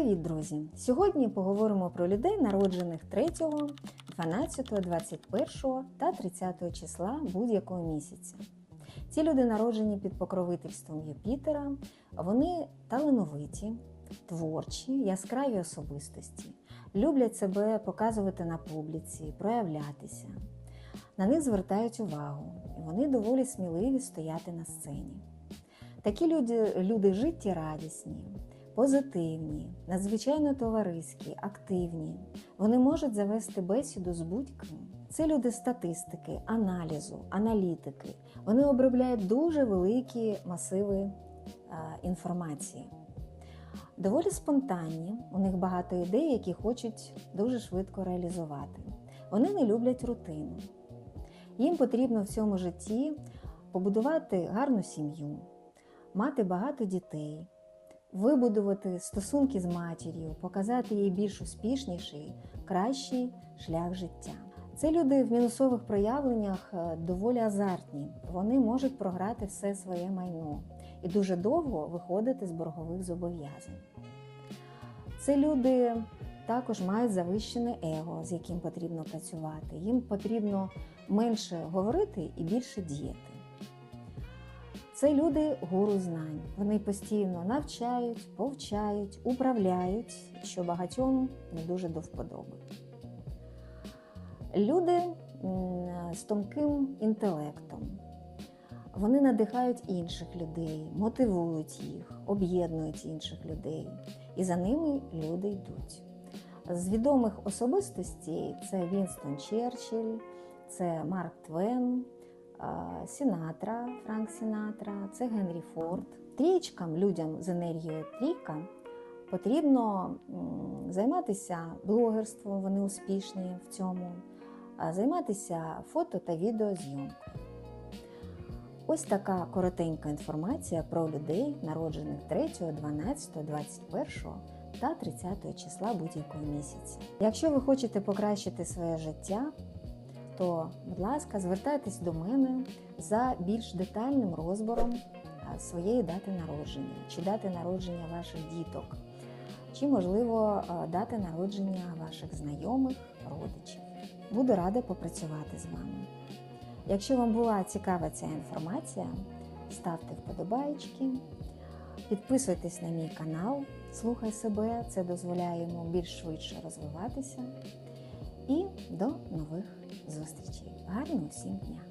Привіт, друзі! Сьогодні поговоримо про людей, народжених 3, 12, 21 та 30 числа будь-якого місяця. Ці люди народжені під покровительством Юпітера, вони талановиті, творчі, яскраві особистості, люблять себе показувати на публіці, проявлятися. На них звертають увагу, і вони доволі сміливі стояти на сцені. Такі люди, люди життєрадісні, позитивні, надзвичайно товариські, активні. Вони можуть завести бесіду з будь-ким. Це люди статистики, аналізу, аналітики. Вони обробляють дуже великі масиви а, інформації. Доволі спонтанні, у них багато ідей, які хочуть дуже швидко реалізувати. Вони не люблять рутину. Їм потрібно в цьому житті побудувати гарну сім'ю, мати багато дітей, вибудувати стосунки з матір'ю, показати їй більш успішніший, кращий шлях життя. Це люди в мінусових проявленнях е, доволі азартні. Вони можуть програти все своє майно і дуже довго виходити з боргових зобов'язань. Це люди також мають завищене его, з яким потрібно працювати. Їм потрібно менше говорити і більше діяти. Це люди гуру знань. Вони постійно навчають, повчають, управляють, що багатьом не дуже до вподоби. Люди з тонким інтелектом. Вони надихають інших людей, мотивують їх, об'єднують інших людей. І за ними люди йдуть. З відомих особистостей це Вінстон Черчилль, це Марк Твен, Сінатра, Франк Сінатра, це Генрі Форд. Трічкам, людям з енергією трійка потрібно займатися блогерством, вони успішні в цьому, займатися фото та відеозйомкою. Ось така коротенька інформація про людей, народжених 3, 12, 21 та 30 числа будь-якого місяця. Якщо ви хочете покращити своє життя, то, будь ласка, звертайтесь до мене за більш детальним розбором своєї дати народження, чи дати народження ваших діток, чи, можливо, дати народження ваших знайомих, родичів. Буду рада попрацювати з вами. Якщо вам була цікава ця інформація, ставте вподобайки, підписуйтесь на мій канал, слухай себе, це дозволяє йому більш швидше розвиватися. І до нових зустрічей. Гарного всім дня!